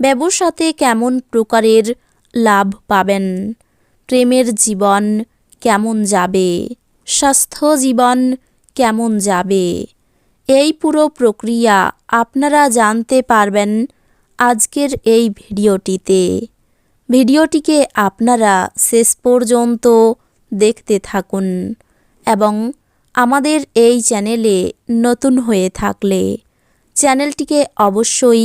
ব্যবসাতে কেমন প্রকারের লাভ পাবেন? প্রেমের জীবন কেমন যাবে? স্বাস্থ্য জীবন কেমন যাবে? এই পুরো প্রক্রিয়া আপনারা জানতে পারবেন আজকের এই ভিডিওটিতে। ভিডিওটিকে আপনারা শেষ পর্যন্ত দেখতে থাকুন এবং আমাদের এই চ্যানেলে নতুন হয়ে থাকলে চ্যানেলটিকে অবশ্যই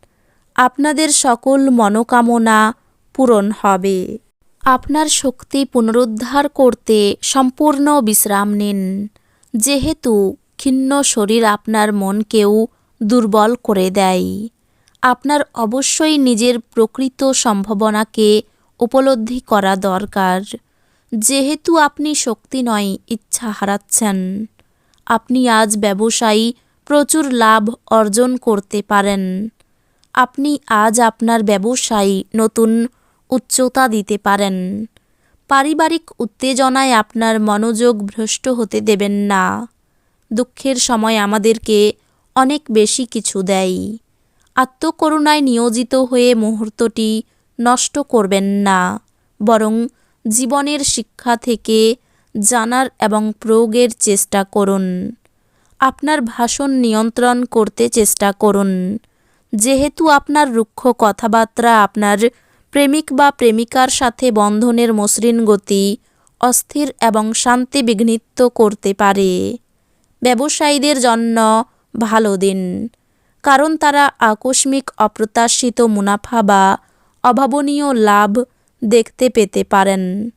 আপনাদের সকল মনোকামনা পূরণ হবে। আপনার শক্তি পুনরুদ্ধার করতে সম্পূর্ণ বিশ্রাম নিন। যেহেতু ক্ষীণ শরীর আপনার মনকেও দুর্বল করে দেয়। আপনার অবশ্যই নিজের প্রকৃত সম্ভাবনাকে উপলব্ধি করা দরকার। যেহেতু আপনি শক্তি নয়, ইচ্ছা হারাচ্ছেন। আপনি আজ ব্যবসায়ী প্রচুর লাভ অর্জন করতে পারেন। আপনি আজ আপনার ব্যবসায় নতুন উচ্চতা দিতে পারেন। পারিবারিক উত্তেজনায় আপনার মনোযোগ ভ্রষ্ট হতে দেবেন না। দুঃখের সময় আমাদেরকে অনেক বেশি কিছু দেয়। আত্মকরুণায় নিয়োজিত হয়ে মুহূর্তটি নষ্ট করবেন না, বরং জীবনের শিক্ষা থেকে জানার এবং প্রয়োগের চেষ্টা করুন। আপনার ভাষণ নিয়ন্ত্রণ করতে চেষ্টা করুন। যেহেতু আপনার রুক্ষ কথাবার্তা আপনার প্রেমিক বা প্রেমিকার সাথে বন্ধনের মসৃণ গতি, অস্থির এবং শান্তি বিঘ্নিত করতে পারে। ব্যবসায়ীদের জন্য ভালো দিন। কারণ তারা আকস্মিক অপ্রত্যাশিত মুনাফা বা অভাবনীয় লাভ দেখতে পেতে পারেন।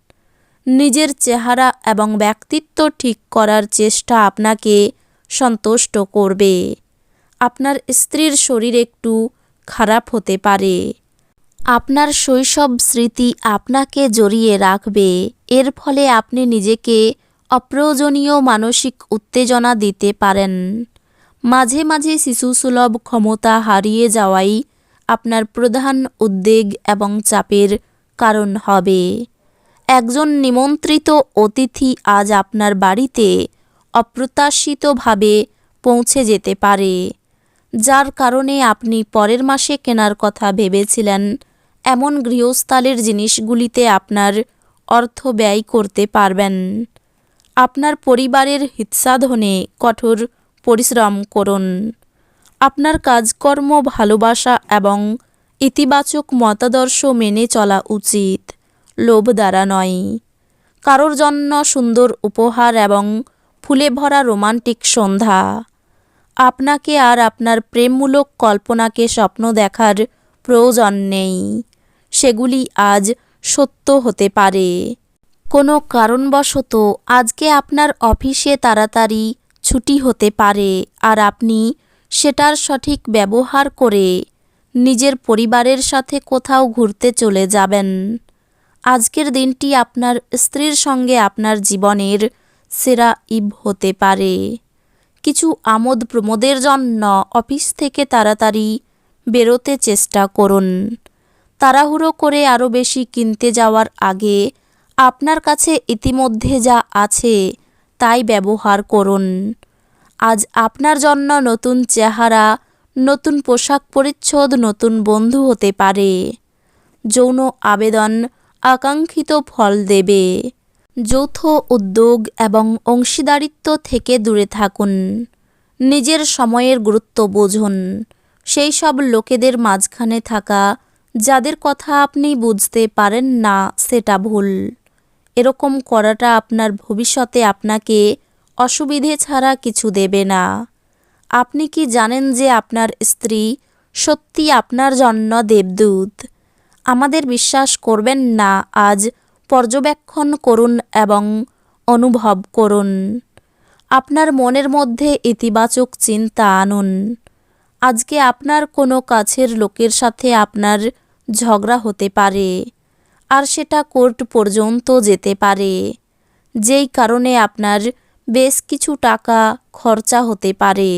নিজের চেহারা এবং ব্যক্তিত্ব ঠিক করার চেষ্টা আপনাকে সন্তুষ্ট করবে। আপনার স্ত্রীর শরীর একটু খারাপ হতে পারে। আপনার শৈশব স্মৃতি আপনাকে জড়িয়ে রাখবে। এর ফলে আপনি নিজেকে অপ্রয়োজনীয় মানসিক উত্তেজনা দিতে পারেন। মাঝে মাঝে শিশুসুলভ ক্ষমতা হারিয়ে যাওয়াই আপনার প্রধান উদ্বেগ এবং চাপের কারণ হবে। একজন নিমন্ত্রিত অতিথি আজ আপনার বাড়িতে অপ্রত্যাশিতভাবে পৌঁছে যেতে পারে। যার কারণে আপনি পরের মাসে কেনার কথা ভেবেছিলেন। এমন গৃহস্থালের জিনিসগুলিতে আপনার অর্থ ব্যয় করতে পারবেন। আপনার পরিবারের হিতসাধনে কঠোর পরিশ্রম করুন। আপনার কাজকর্ম, ভালোবাসা এবং ইতিবাচক মতাদর্শ মেনে চলা উচিত। লোভ দ্বারা নয়। কারোর জন্য সুন্দর উপহার এবং ফুলে ভরা রোমান্টিক সন্ধ্যা। আপনাকে আর আপনার প্রেমমূলক কল্পনাকে স্বপ্ন দেখার প্রয়োজন নেই। সেগুলি আজ সত্য হতে পারে। কোনো কারণবশত আজকে আপনার অফিসে তাড়াতাড়ি ছুটি হতে পারে আর আপনি সেটার সঠিক ব্যবহার করে নিজের পরিবারের সাথে কোথাও ঘুরতে চলে যাবেন। আজকের দিনটি আপনার স্ত্রীর সঙ্গে আপনার জীবনের সেরা ইব হতে পারে। কিছু আমোদ প্রমোদের জন্য অফিস থেকে তাড়াতাড়ি বেরোতে চেষ্টা করুন। তাড়াহুড়ো করে আরও বেশি কিনতে যাওয়ার আগে আপনার কাছে ইতিমধ্যে যা আছে তাই ব্যবহার করুন। আজ আপনার জন্য নতুন চেহারা, নতুন পোশাক পরিচ্ছদ, নতুন বন্ধু হতে পারে। যৌন আবেদন আকাঙ্ক্ষিত ফল দেবে। যৌথ উদ্যোগ এবং অংশীদারিত্ব থেকে দূরে থাকুন। নিজের সময়ের গুরুত্ব বুঝুন। সেই সব লোকেদের মাঝখানে থাকা, যাদের কথা আপনি বুঝতে পারেন না, সেটা ভুল। এরকম করাটা আপনার ভবিষ্যতে আপনাকে অসুবিধে ছাড়া কিছু দেবে না। আপনি কি জানেন যে আপনার স্ত্রী সত্যি আপনার জন্য দেবদূত? আমাদের বিশ্বাস করবেন না, আজ পর্যবেক্ষণ করুন এবং অনুভব করুন। আপনার মনের মধ্যে ইতিবাচক চিন্তা আনুন। আজকে আপনার কোনো কাছের লোকের সাথে আপনার ঝগড়া হতে পারে, আর সেটা কোর্ট পর্যন্ত যেতে পারে। যেই কারণে আপনার বেশ কিছু টাকা খরচা হতে পারে।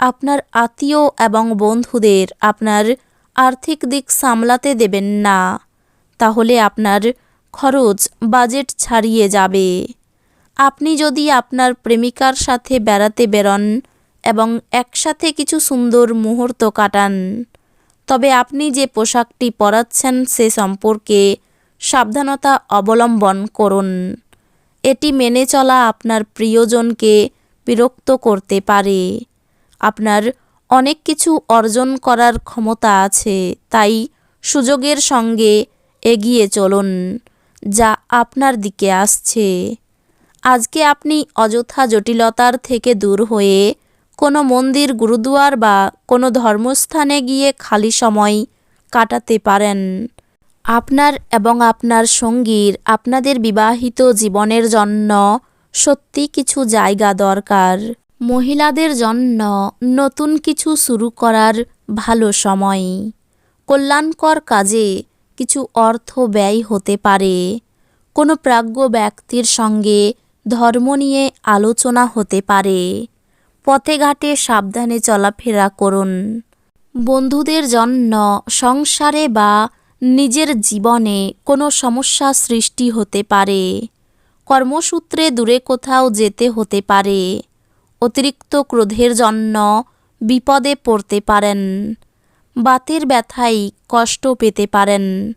আপনার আত্মীয় এবং বন্ধুদের আপনার আর্থিক দিক সামলাতে দেবেন না। তাহলে আপনার খরচ বাজেট ছাড়িয়ে যাবে। আপনি যদি আপনার প্রেমিকার সাথে বেড়াতে বেরোন এবং একসাথে কিছু সুন্দর মুহূর্ত কাটান, তবে আপনি যে পোশাকটি পরাচ্ছেন সে সম্পর্কে সাবধানতা অবলম্বন করুন। এটি মেনে চলা আপনার প্রিয়জনকে বিরক্ত করতে পারে। আপনার অনেক কিছু অর্জন করার ক্ষমতা আছে, তাই সুযোগের সঙ্গে এগিয়ে চলুন। যা আপনার দিকে আসছে। আজকে আপনি অযথা জটিলতার থেকে দূর হয়ে কোনো মন্দির, গুরুদুয়ার বা কোনো ধর্মস্থানে গিয়ে খালি সময় কাটাতে পারেন। আপনার এবং আপনার সঙ্গীর, আপনাদের বিবাহিত জীবনের জন্য সত্যি কিছু জায়গা দরকার। মহিলাদের জন্য নতুন কিছু শুরু করার ভালো সময়। কল্যাণকর কাজে কিছু অর্থ ব্যয় হতে পারে। কোনো প্রাজ্ঞ ব্যক্তির সঙ্গে ধর্ম নিয়ে আলোচনা হতে পারে। পথে ঘাটে সাবধানে চলাফেরা করুন। বন্ধুদের জন্য সংসারে বা নিজের জীবনে কোনো সমস্যা সৃষ্টি হতে পারে। কর্মসূত্রে দূরে কোথাও যেতে হতে পারে। অতিরিক্ত ক্রোধের জন্য বিপদে পড়তে পারেন। বাতের ব্যথায় কষ্ট পেতে পারেন।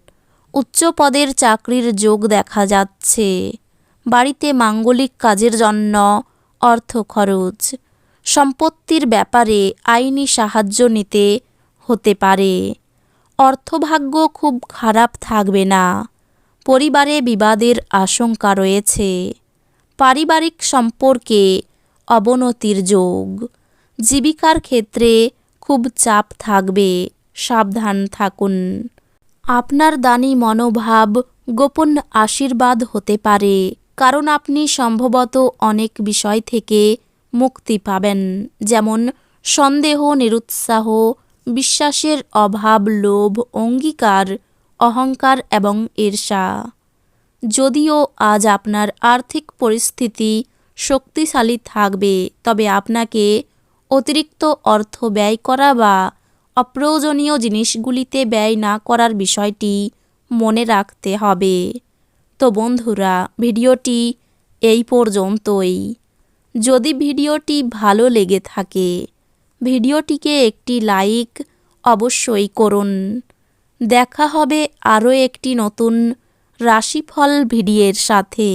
উচ্চ পদের চাকরির যোগ দেখা যাচ্ছে। বাড়িতে মাঙ্গলিক কাজের জন্য অর্থ খরচ। সম্পত্তির ব্যাপারে আইনি সাহায্য নিতে হতে পারে। অর্থভাগ্য খুব খারাপ থাকবে না। পরিবারে বিবাদের আশঙ্কা রয়েছে। পারিবারিক সম্পর্কে অবনতির যোগ। জীবিকার ক্ষেত্রে খুব চাপ থাকবে, সাবধান থাকুন। আপনার দানি মনোভাব গোপন আশীর্বাদ হতে পারে, কারণ আপনি সম্ভবত অনেক বিষয় থেকে মুক্তি পাবেন, যেমন সন্দেহ, নিরুৎসাহ, বিশ্বাসের অভাব, লোভ, অঙ্গীকার, অহংকার এবং ঈর্ষা। যদিও আজ আপনার আর্থিক পরিস্থিতি শক্তিশালী থাকবে, তবে আপনাকে অতিরিক্ত অর্থ ব্যয় করা বা অপ্রয়োজনীয় জিনিসগুলিতে ব্যয় না করার বিষয়টি মনে রাখতে হবে। তো বন্ধুরা, ভিডিওটি এই পর্যন্তই। যদি ভিডিওটি ভালো লেগে থাকে, ভিডিওটিকে একটি লাইক অবশ্যই করুন। দেখা হবে আরও একটি নতুন রাশিফল ভিডিওর সাথে।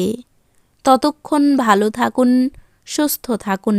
ততক্ষণ ভালো থাকুন, সুস্থ থাকুন।